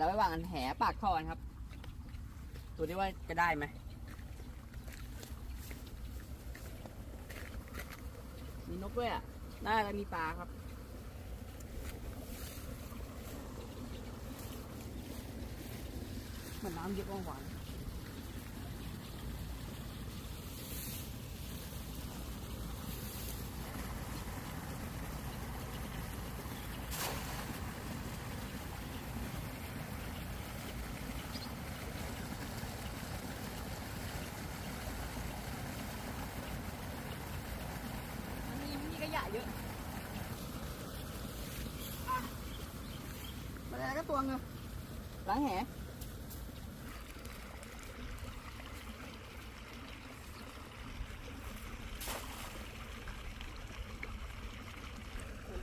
เราไปวางอันแหปากคอนครับ ดูดิว่าจะได้ไหมมีนกด้วยอะ ได้แล้วมีปลาครับ เหมือนน้ำเยอะกว่าหวานมีมันมีขยะเยอะอะมาแล้วก็ ตัวเงอะล้างแหน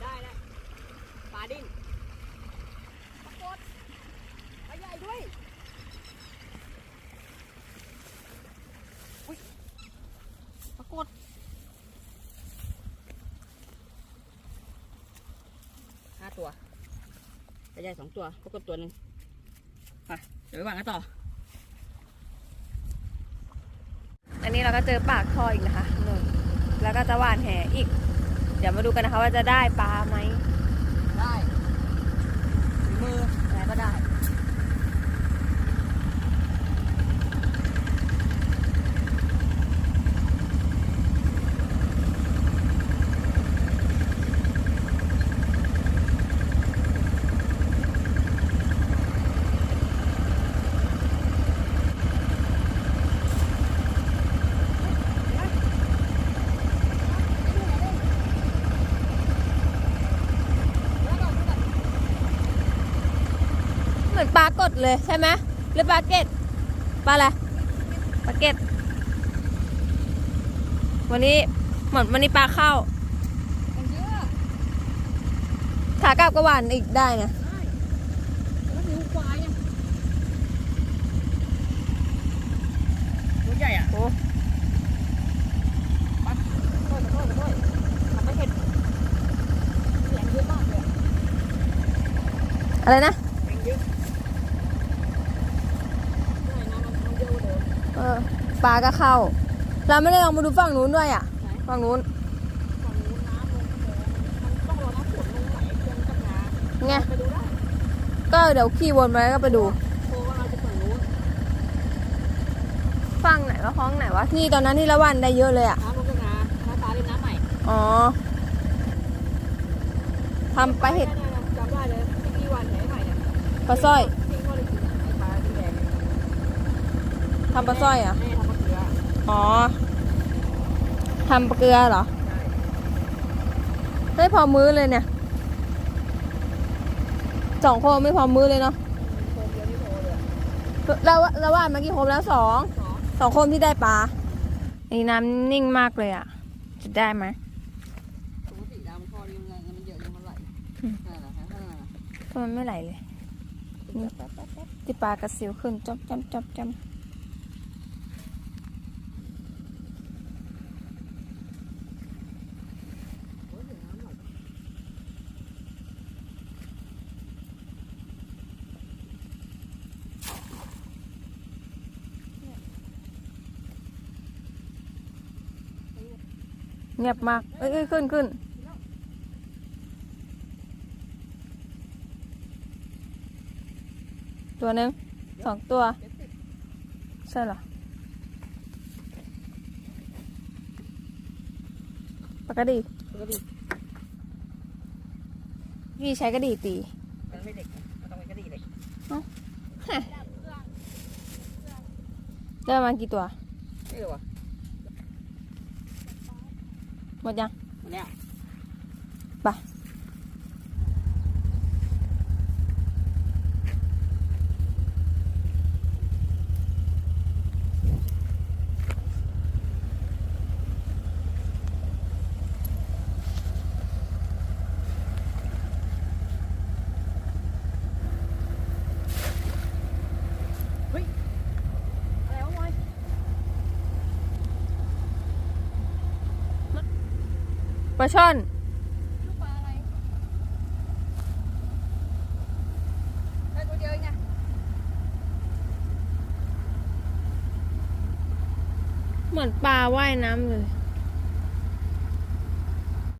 ได้แล้วปลาดิ้นปรากฏปลาใหญ่ด้วยอุ้ยปรากฏห้าตัว ไปใหญ่สองตัวพบกกับตัวหนึ่งไปเดี๋ยวไปวางกันต่อ อันนี้เราก็เจอปากท่ออีกนะคะนู่นแล้วก็จะหว่านแหอีก เดี๋ยวมาดูกันนะคะว่าจะได้ปลาไหม ได้ฝีมืออะไรก็ได้ เหมือนปลากดเลยใช่ไหมหรือปลาเก็ดปลาอะไรปลาเก็ดวันนี้เหมือนวันนี้ปลาเข้ามันเยอะขากลับก็หวานอีกได้นะได้แล้วนิ้วควายอะตัวใหญ่อะโอ้ไปขอโทษขอโทษขอโทษทำไม่เห็นแรงเยอะมากเลยอะไรนะแรงเยอะใช่น้ำมันมันเยอะกว่าเดิม เออปลาก็เข้า เราไม่ได้ลองมาดูฝั่งนู้นด้วยอะไหนฝั่งนู้นฝั่งนู้นน้ำลงมันต้องรอน้ำฝนลงไหลเครื่องจักรยานไงไปดูได้ก็เดี๋ยวขี่วนไปแล้วก็ไปดูโทรว่าเราจะฝั่งนู้นฝั่งไหนวะห้องไหนวะที่ตอนนั้นที่ละวันได้เยอะเลยอะ น้ำลงกันนาน้ำตาเล่นน้ำใหม่ อ๋อทำไปลาเห็ดได้ๆๆจำได้เลยที่พี่วันแหใหม่เนี่ยปลาสร้อย พี่ก็เลยกินไอ้ปลาที่แดง ทำปลาสร้อยเหรอะแม่ทำมะเขืออ๋อ ทำปลาเกลือเหรอใช่ไม่พอมื้อเลยเนี่ย สองคนไม่พอมื้อเลยเนาะโคมเดียวนี่โทรเลยอะแล้วแล้วว่าเมื่อกี้ครบแล้วสอง สองสองคนที่ได้ปลานี่น้ำนิ่งมากเลยอะ จะได้ไหมปกติน้ำมันพอนี่มันมันเยอะยังมันไหลอืมนั่นแหละฮะนั่นแหละทำไมไม่ไหลเลยแป๊บแป๊บแป๊บที่ปลากระสิวขึ้นจอมจอมจอมจอม โอ้ยเดี๋ยวน้ำไหล เงียบมากเอ้ยเอ้ยขึ้นขึ้นตัวหนึ่งสองตัวเจ็ดสิบใช่เหรอปากกระดีปกติพี่ใช้กระดีตีมันไม่เด็กไงมันต้องเป็นกระดีเล็กได้ประมาณกี่ตัว ไม่รู้อะ หมดยังวันเนี้ยไป ปลาช่อนเหมือนปลาว่ายน้ำเลย